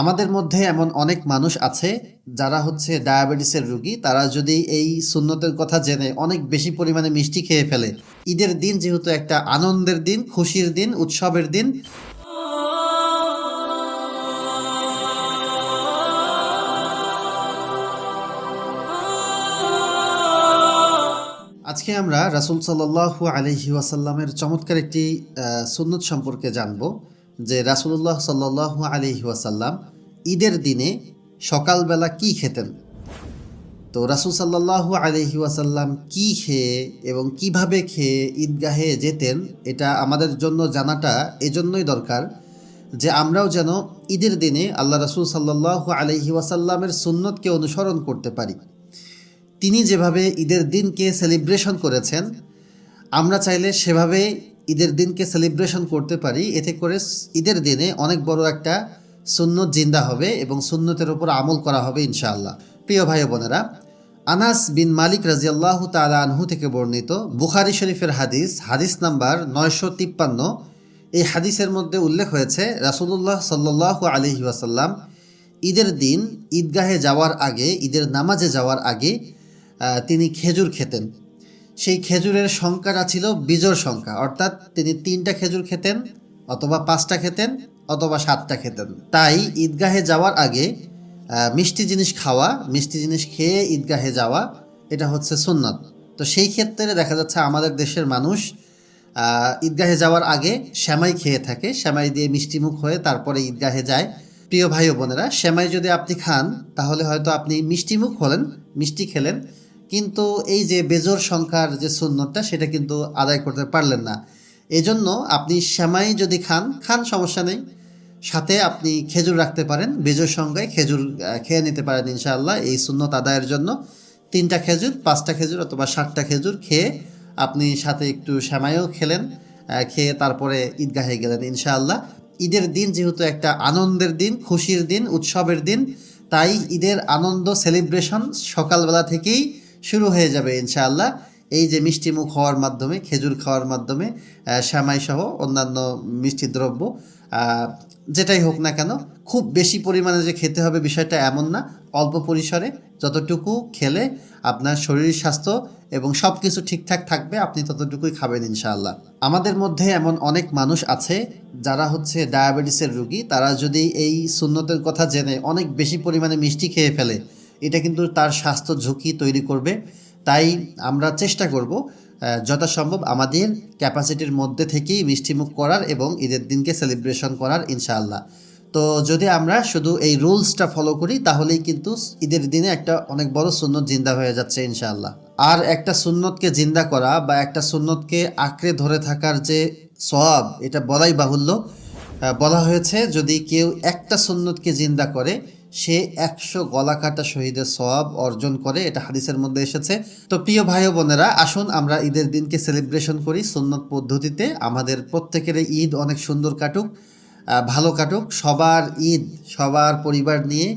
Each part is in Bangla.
আমাদের মধ্যে এমন অনেক মানুষ আছে যারা হচ্ছে ডায়াবেটিসের রোগী। তারা যদি এই সুন্নতের কথা জেনে অনেক বেশি পরিমাণে মিষ্টি খেয়ে ফেলে। ঈদের দিন যেহেতু একটা আনন্দের দিন, খুশির দিন, উৎসবের দিন। আজকে আমরা রাসুল সাল্লাহু আলহি ওয়াসাল্লামের চমৎকার একটি সুন্নত সম্পর্কে জানব। যে রাসুল্লাহ সাল্লাহু আলহি ওয়াসাল্লাম ঈদের দিনে সকালবেলা কি খেতেন? তো রাসুল সাল্লাহু আলহি ওয়াসাল্লাম কি খেয়ে এবং কীভাবে খেয়ে ঈদগাহে যেতেন, এটা আমাদের জন্য জানাটা এজন্যই দরকার যে আমরাও যেন ঈদের দিনে আল্লাহ রাসুল সাল্লাহু আলহি ওয়াসাল্লামের সুন্নতকে অনুসরণ করতে পারি। তিনি যেভাবে ঈদের দিনকে সেলিব্রেশন করেছেন, আমরা চাইলে সেভাবে ঈদের দিনকে সেলিব্রেশন করতে পারি। এতে করে ঈদের দিনে অনেক বড় একটা সুন্নত জিন্দা হবে এবং সুন্নতের উপর আমল করা হবে ইনশাআল্লাহ। প্রিয় ভাই বোনেরা, আনাস বিন মালিক রাজিয়াল্লাহ তালা আনহু থেকে বর্ণিত বুখারি শরীফের হাদিস হাদিস নাম্বার নয়শো তিপ্পান্ন। এই হাদিসের মধ্যে উল্লেখ হয়েছে, রাসুলুল্লাহ সাল্লাহ আলহি ওয়াসাল্লাম ঈদের দিন ঈদগাহে যাওয়ার আগে, ঈদের নামাজে যাওয়ার আগে তিনি খেজুর খেতেন। সেই খেজুরের সংখ্যাটা ছিল বিজোড় সংখ্যা। অর্থাৎ তিনি তিনটা খেজুর খেতেন, অথবা পাঁচটা খেতেন, অথবা সাতটা খেতেন। তাই ঈদগাহে যাওয়ার আগে মিষ্টি জিনিস খাওয়া, মিষ্টি জিনিস খেয়ে ঈদগাহে যাওয়া, এটা হচ্ছে সুন্নত। তো সেই ক্ষেত্রে দেখা যাচ্ছে আমাদের দেশের মানুষ ঈদগাহে যাওয়ার আগে শ্যামাই খেয়ে থাকে। শ্যামাই দিয়ে মিষ্টিমুখ হয়ে তারপরে ঈদগাহে যায়। প্রিয় ভাই বোনেরা শ্যামাই যদি আপনি খান, তাহলে হয়তো আপনি মিষ্টিমুখ হলেন, মিষ্টি খেলেন। কিন্তু এই যে বেজোর সংখ্যার যে সুন্নতটা, সেটা কিন্তু আদায় করতে পারলেন না। এজন্য আপনি শ্যামাই যদি খান খান সমস্যা নেই। সাথে আপনি খেজুর রাখতে পারেন। বেজোর সংখ্যায় খেজুর খেয়ে নিতে পারেন ইনশাআল্লাহ এই সুন্নত আদায়ের জন্য। তিনটা খেজুর, পাঁচটা খেজুর অথবা সাতটা খেজুর খেয়ে আপনি সাথে একটু শ্যামাইও খেলেন খেয়ে তারপরে ঈদগাহে গেলেন ইনশাআল্লাহ। ঈদের দিন যেহেতু একটা আনন্দের দিন, খুশির দিন, উৎসবের দিন, তাই ঈদের আনন্দ, সেলিব্রেশন সকালবেলা থেকেই শুরু হয়ে যাবে ইনশাআল্লাহ। এই যে মিষ্টি মুখ হওয়ার মাধ্যমে, খেজুর খাওয়ার মাধ্যমে শ্যামাই সহ অন্যান্য মিষ্টি দ্রব্য যেটাই হোক না কেন, খুব বেশি পরিমাণে যে খেতে হবে বিষয়টা এমন না। অল্প পরিসরে যতটুকু খেলে আপনার শরীর স্বাস্থ্য এবং সব কিছু ঠিকঠাক থাকবে, আপনি ততটুকুই খাবেন ইনশাআল্লাহ। আমাদের মধ্যে এমন অনেক মানুষ আছে যারা হচ্ছে ডায়াবেটিসের রুগী। তারা যদি এই সুন্নতের কথা জেনে অনেক বেশি পরিমাণে মিষ্টি খেয়ে ফেলে এটা কিন্তু তার স্বাস্থ্য ঝুঁকি তৈরি করবে। তাই আমরা চেষ্টা করব যথাসম্ভব আমাদের ক্যাপাসিটির মধ্যে থেকেই মিষ্টিমুখ করার এবং ঈদের দিনকে সেলিব্রেশন করার, ইনশাআল্লাহ। তো যদি আমরা শুধু এই রুলসটা ফলো করি, তাহলেই কিন্তু ঈদের দিনে একটা অনেক বড় সুন্নত জিন্দা হয়ে যাচ্ছে, ইনশাআল্লাহ। আর একটা সুন্নতকে জিন্দা করা বা একটা সুন্নতকে আঁকড়ে ধরে থাকার যে সওয়াব, এটা বলাই বাহুল্য। বলা হয়েছে, যদি কেউ একটা সুন্নতকে জিন্দা করে সে একশো গলা কাটা শহীদের সওয়াব অর্জন করে, এটা হাদিসের মধ্যে এসেছে। তো প্রিয় ভাই বোনেরা, আসুন আমরা ঈদের দিনকে সেলিব্রেশন করি, সুন্নত পদ্ধতিতে। আমাদের প্রত্যেকের ঈদ অনেক সুন্দর কাটুক ভালো কাটুক। সবার ঈদ, সবার পরিবার নিয়ে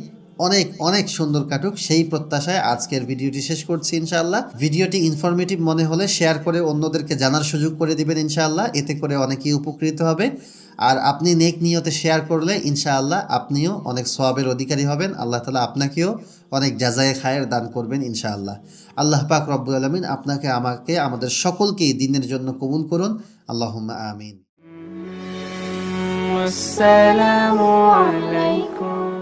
অনেক অনেক সুন্দর কাটুক। সেই প্রত্যাশায় আজকের ভিডিওটি শেষ করছি ইনশাআল্লাহ। ভিডিওটি ইনফরমেটিভ মনে হলে শেয়ার করে অন্যদেরকে জানার সুযোগ করে দিবেন ইনশাআল্লাহ। এতে করে অনেকেই উপকৃত হবে। আর আপনি নেক নিয়তে শেয়ার করলে ইনশাআল্লাহ আপনিও অনেক সোয়াবের অধিকারী হবেন। আল্লাহ তালা আপনাকেও অনেক জাজায় খায়ের দান করবেন ইনশাআল্লাহ। আল্লাহ পাক রব্বুল আলমিন আপনাকে, আমাকে, আমাদের সকলকেই দিনের জন্য কবুল করুন। আল্লাহ আমিন। আসসালামু আলাইকুম।